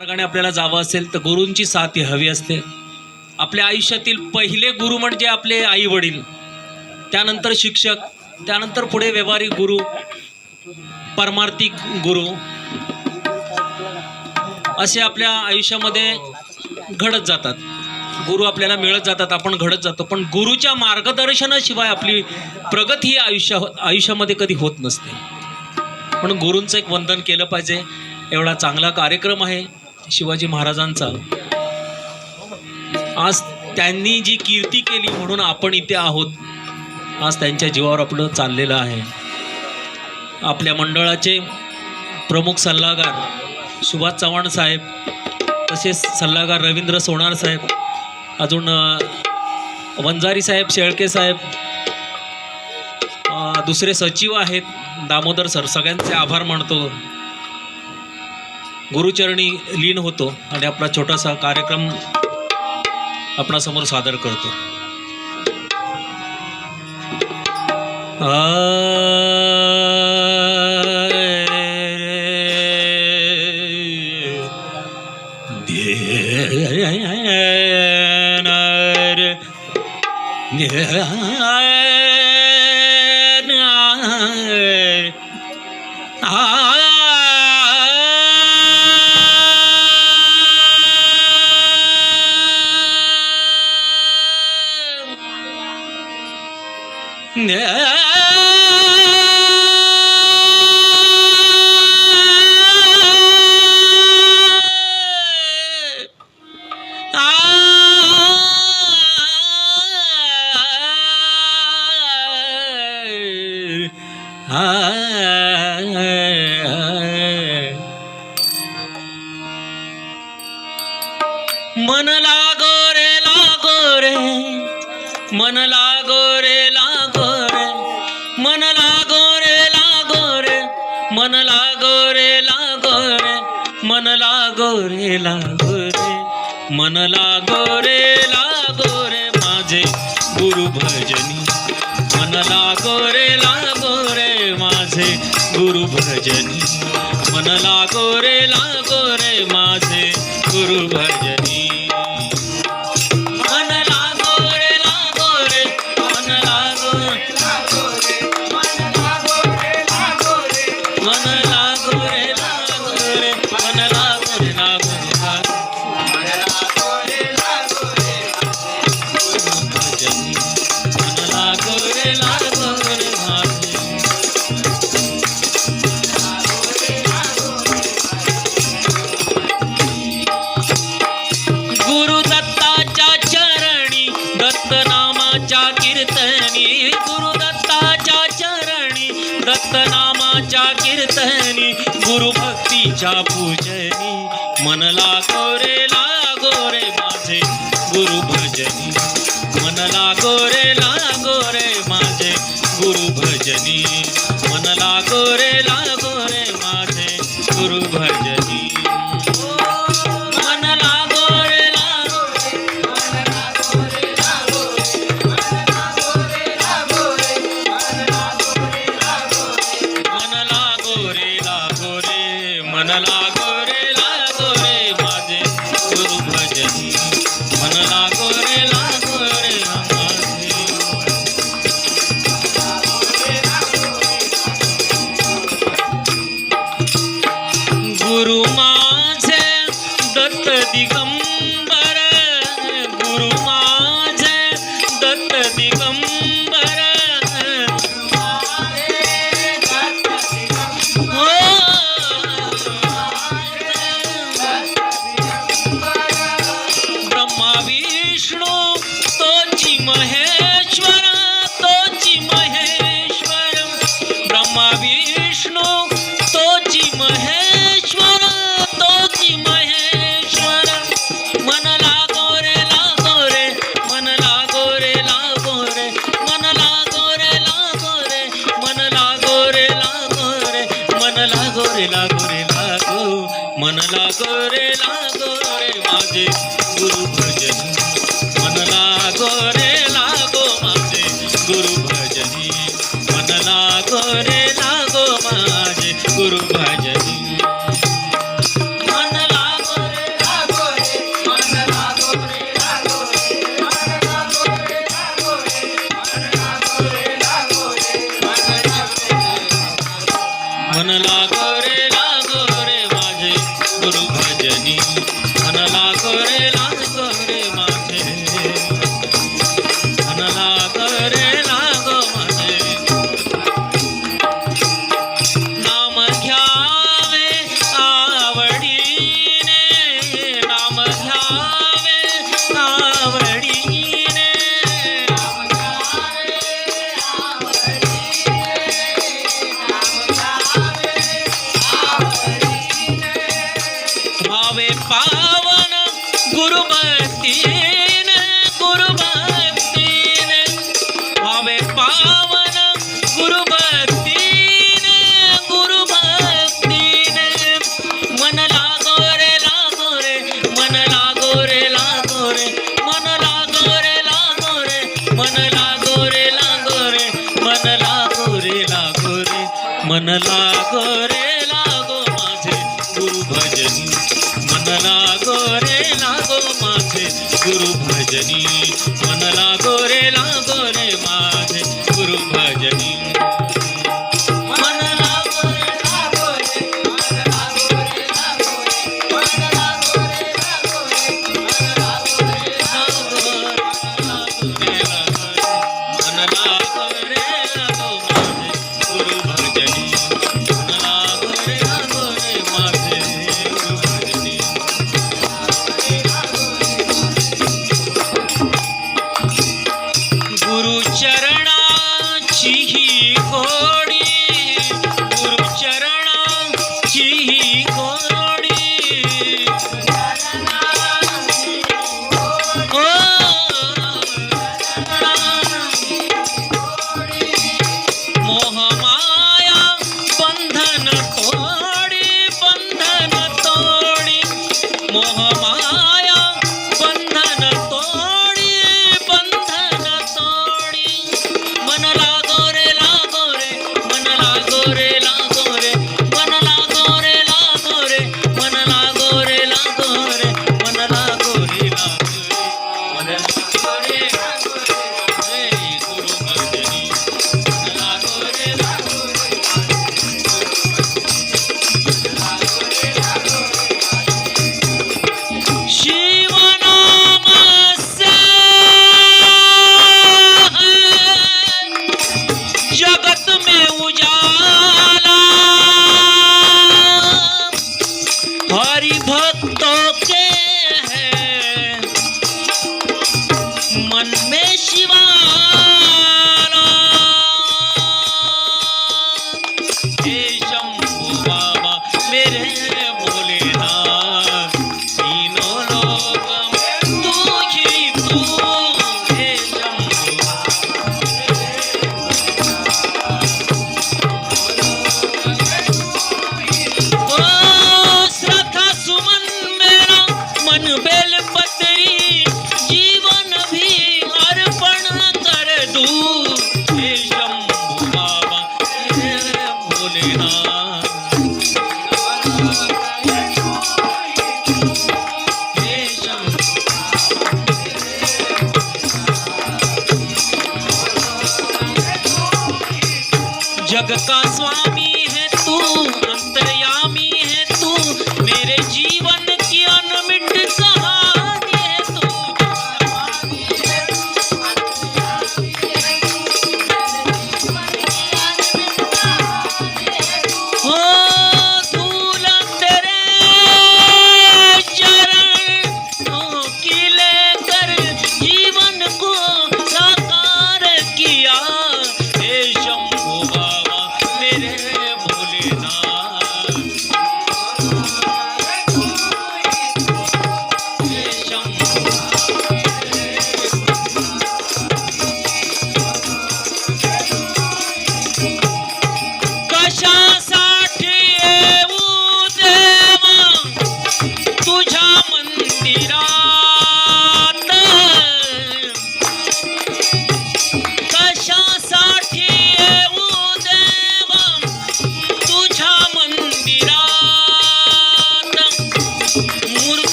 मार्गाने आपल्याला जावं असेल तर गुरूंची साथ ही हवी असते. आपल्या आयुष्यातील पहिले गुरु म्हणजे आपले आई वडील त्यानंतर शिक्षक त्यानंतर पुढे व्यवहारिक गुरु परमार्थिक गुरु. असे आपल्या आयुष्यामध्ये घडत जातात. गुरु आपल्याला मिळत जातात आपण घडत जातो. पण गुरुच्या मार्गदर्शनाशिवाय आपली प्रगती ही आयुष्या आयुष्यामध्ये कधी होत नसते. म्हणून गुरूंचं एक वंदन केलं पाहिजे. एवढा चांगला कार्यक्रम आहे. शिवाजी महाराजांचा. आज त्यांनी जी कीर्ती केली म्हणून आपण इथे आहोत आज त्यांच्या जीवावर आपलं चाललेलं आहे. आपल्या मंडळाचे प्रमुख सल्लागार सुभाष चव्हाण साहेब तसेच सल्लागार रवींद्र सोनार साहेब अजून वंजारी साहेब शेळके साहेब दुसरे सचिव आहेत दामोदर सर सगळ्यांचे आभार मानतो. गुरुचरणी लीन होतो आणि आपला छोटासा कार्यक्रम आपणासमोर सादर करतो Yeah. मन लागो रे लागो रे मन लागो रे लागो रे. मन लागो रे लागो रे माझे गुरु भजनी. मन लागो रे लागो रे माझे गुरु भजनी. मन लागो रे लागो रे माझे गुरु भजनी. तुझ्या पूजनी मनला लागो रे लागो रे माझे गुरु भजनी. मनला गोरे அதிகம் गोरे लागो रे माझे. गुरु भजन. मन लागो लागो माझे. गुरु भजनी. मन लागो लागो माझे. गुरु भजनी. मन காணலாம் जग का स्वामी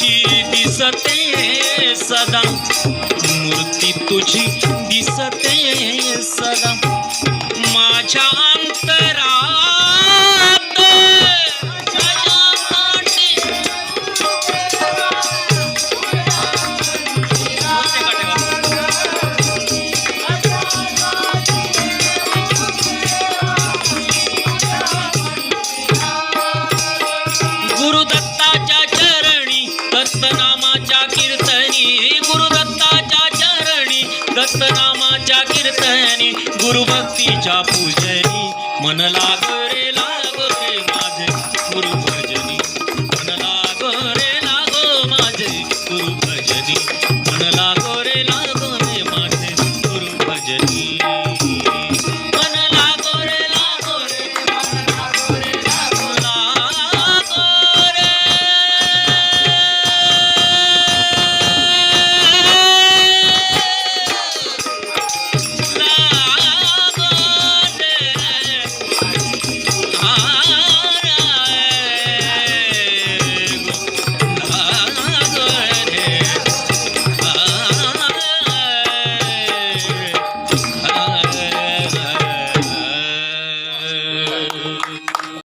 तुझी दिसते सदा. मूर्ती तुझी दिसते सदा. गुरुभक्तीच्या पूजनी मनला